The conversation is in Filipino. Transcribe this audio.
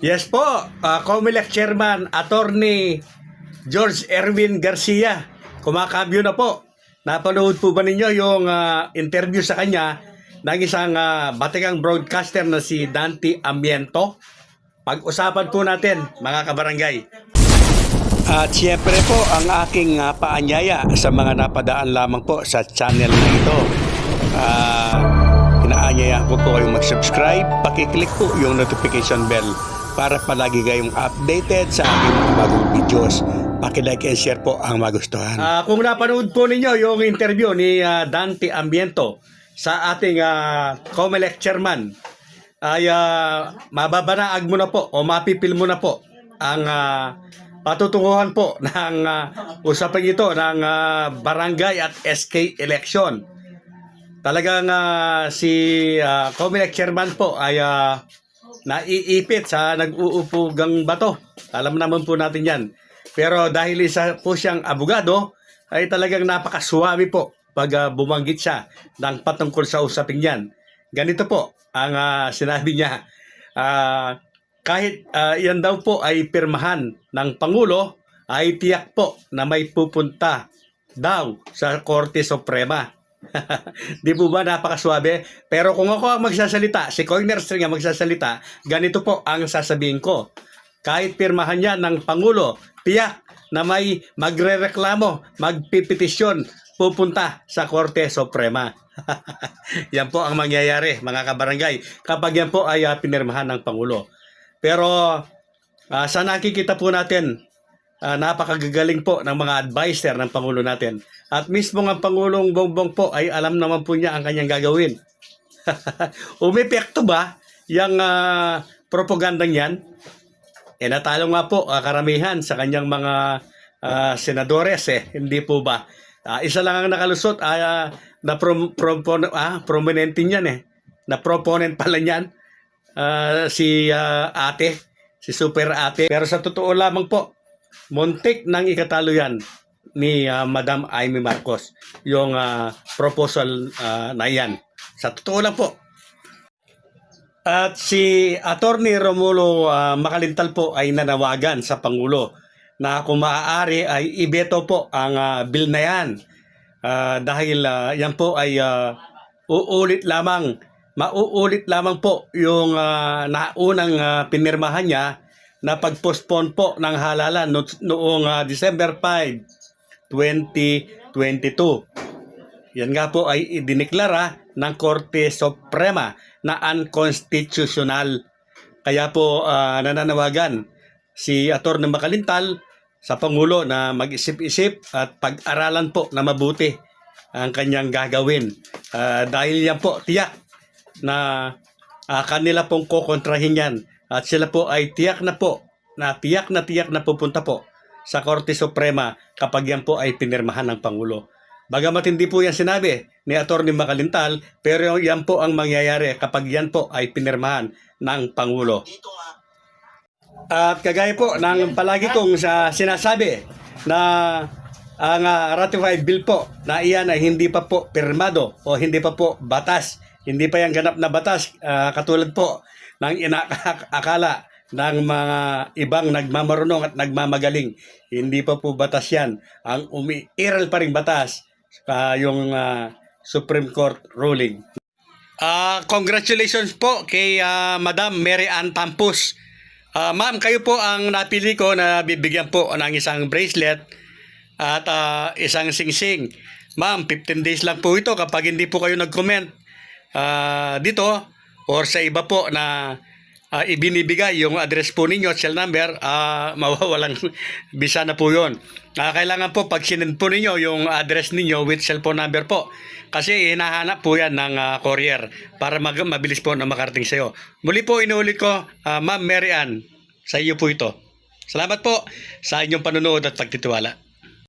Yes po, uh, Comelec Chairman, Attorney George Erwin Garcia. Kumakambyo na po. Napanood po ba ninyo yung ah, interview sa kanya ng isang uh, batikang broadcaster na si Dante Amiento? Pag-usapan po natin, mga kabarangay. At siyempre po ang aking ah, paanyaya sa mga napadaan lamang po sa channel na ito. Ah, inaanyaya ko po kayong mag-subscribe, pakiclick po yung notification bell para palagi kayong updated sa aking mga bagong videos. Pakilike and share po ang magustuhan. Ah, kung napanood po ninyo yung interview ni ah, Dante Ambiento sa ating uh, Comelec chairman, ay uh, mababanaag mo na po o mapipil mo na po ang ah, patutunguhan po ng uh, usapang ito ng ah, barangay at SK election. Talagang ah, si uh, Comelec chairman po ay ah, naiipit sa nag-uupugang bato. Alam naman po natin yan. Pero dahil isa po siyang abogado, ay talagang napakasuwami po pag ah, bumanggit siya ng patungkol sa usaping yan. Ganito po ang ah, sinabi niya. Ah, kahit ah, yan daw po ay pirmahan ng Pangulo, ay tiyak po na may pupunta daw sa Korte Suprema. Di po ba napakaswabe? Pero kung ako ang magsasalita, si Coiner String ang magsasalita, ganito po ang sasabihin ko. Kahit pirmahan niya ng Pangulo, tiyak na may magrereklamo, magpipetisyon, pupunta sa Korte Suprema. yan po ang mangyayari, mga kabarangay, kapag yan po ay ah, pinirmahan ng Pangulo. Pero ah, sa nakikita po natin, ah, napakagagaling po ng mga adviser ng Pangulo natin. At mismo ang Pangulong Bongbong po ay alam naman po niya ang kanyang gagawin. Umepekto ba yung ah, propagandang yan? E natalo nga po ah, karamihan sa kanyang mga ah, senadores eh, hindi po ba? Ah, isa lang ang nakalusot ah, na prom, prom, ah, prominente niyan eh. Na proponent pala niyan ah, si ah, ate, si super ate. Pero sa totoo lamang po, muntik nang ikatalo yan ni ah, Madam Amy Marcos yung ah, proposal ah, na yan. Sa totoo lang po. At si Attorney Romulo ah, Makalintal po ay nanawagan sa Pangulo na kung maaari ay ibeto po ang ah, bill na yan. Ah, dahil ah, yan po ay ah, uulit lamang, mauulit lamang po yung ah, naunang ah, pinirmahan niya na pag-postpone po ng halalan no- noong ah, December 5, 2022. Yan nga po ay idineklara ng Korte Suprema na unconstitutional. Kaya po ah, nananawagan si Atty. Makalintal sa Pangulo na mag-isip-isip at pag-aralan po na mabuti ang kanyang gagawin. Ah, dahil yan po tiyak na ah, kanila pong kukontrahin yan at sila po ay tiyak na po na tiyak na tiyak na pupunta po sa Korte Suprema kapag yan po ay pinirmahan ng Pangulo. Bagamat hindi po yan sinabi ni Atty. Makalintal, pero yan po ang mangyayari kapag yan po ay pinirmahan ng Pangulo. At kagaya po ng palagi kong sa sinasabi na ang ah, ratified bill po na iyan ay hindi pa po pirmado o hindi pa po batas. Hindi pa yan ganap na batas ah, katulad po ng inaakala ng mga ibang nagmamarunong at nagmamagaling. Hindi pa po batas yan. Ang umiiral pa rin batas ah, yung ah, Supreme Court ruling. Ah, congratulations po kay ah, Madam Mary Ann Tampus. Ah, ma'am, kayo po ang napili ko na bibigyan po ng isang bracelet at ah, isang singsing. Ma'am, 15 days lang po ito kapag hindi po kayo nag-comment ah, dito or sa iba po na ah, ibinibigay yung address po ninyo, cell number, ah, mawawalang bisa na po yun. Ah, kailangan po pag sinend po ninyo yung address ninyo with cellphone number po. Kasi hinahanap po yan ng ah, courier para mag- mabilis po na makarating sa iyo. Muli po inuulit ko, ah, Ma'am Mary Ann, sa iyo po ito. Salamat po sa inyong panonood at pagtitiwala.